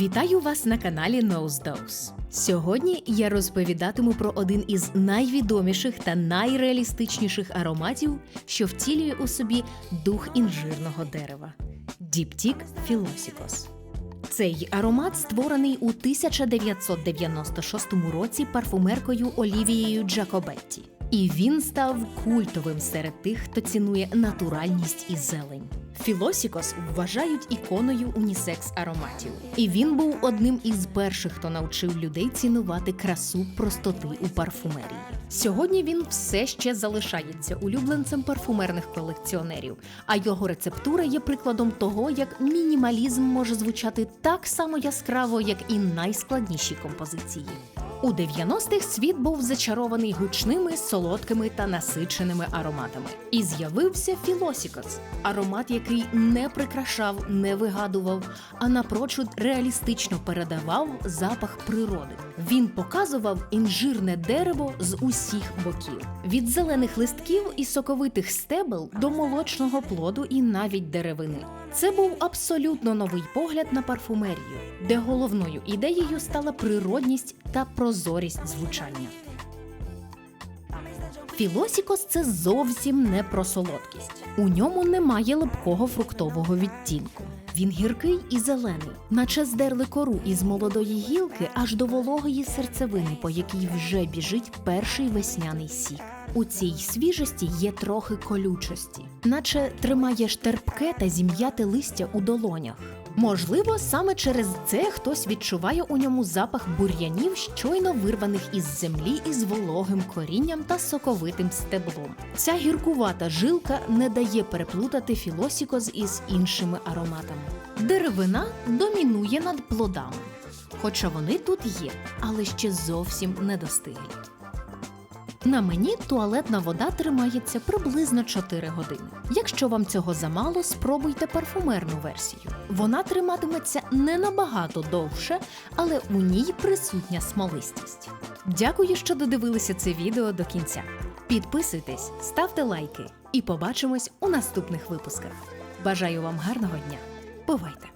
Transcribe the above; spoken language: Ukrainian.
Вітаю вас на каналі Nose Dose. Сьогодні я розповідатиму про один із найвідоміших та найреалістичніших ароматів, що втілює у собі дух інжирного дерева Діптік Філосікос. Цей аромат створений у 1996 році парфумеркою Олівією Джакобетті. І він став культовим серед тих, хто цінує натуральність і зелень. Філосікос вважають іконою унісекс ароматів, і він був одним із перших, хто навчив людей цінувати красу простоти у парфумерії. Сьогодні він все ще залишається улюбленцем парфумерних колекціонерів, а його рецептура є прикладом того, як мінімалізм може звучати так само яскраво, як і найскладніші композиції. У 90-х світ був зачарований гучними, солодкими та насиченими ароматами. І з'явився Філосікос аромат, який не прикрашав, не вигадував, а напрочуд реалістично передавав запах природи. Він показував інжирне дерево з усіх боків: від зелених листків і соковитих стебел до молочного плоду і навіть деревини. Це був абсолютно новий погляд на парфумерію, де головною ідеєю стала природність та прозорість звучання. Філосікос це зовсім не про солодкість. У ньому немає липкого фруктового відтінку. Він гіркий і зелений, наче здерли кору із молодої гілки аж до вологої серцевини, по якій вже біжить перший весняний сік. У цій свіжості є трохи колючості, наче тримаєш терпке та зім'яте листя у долонях. Можливо, саме через це хтось відчуває у ньому запах бур'янів, щойно вирваних із землі із вологим корінням та соковитим стеблом. Ця гіркувата жилка не дає переплутати філосікоз із іншими ароматами. Деревина домінує над плодами, хоча вони тут є, але ще зовсім не достиглі. На мені туалетна вода тримається приблизно 4 години. Якщо вам цього замало, спробуйте парфумерну версію. Вона триматиметься не набагато довше, але у ній присутня смолистість. Дякую, що додивилися це відео до кінця. Підписуйтесь, ставте лайки і побачимось у наступних випусках. Бажаю вам гарного дня. Бувайте!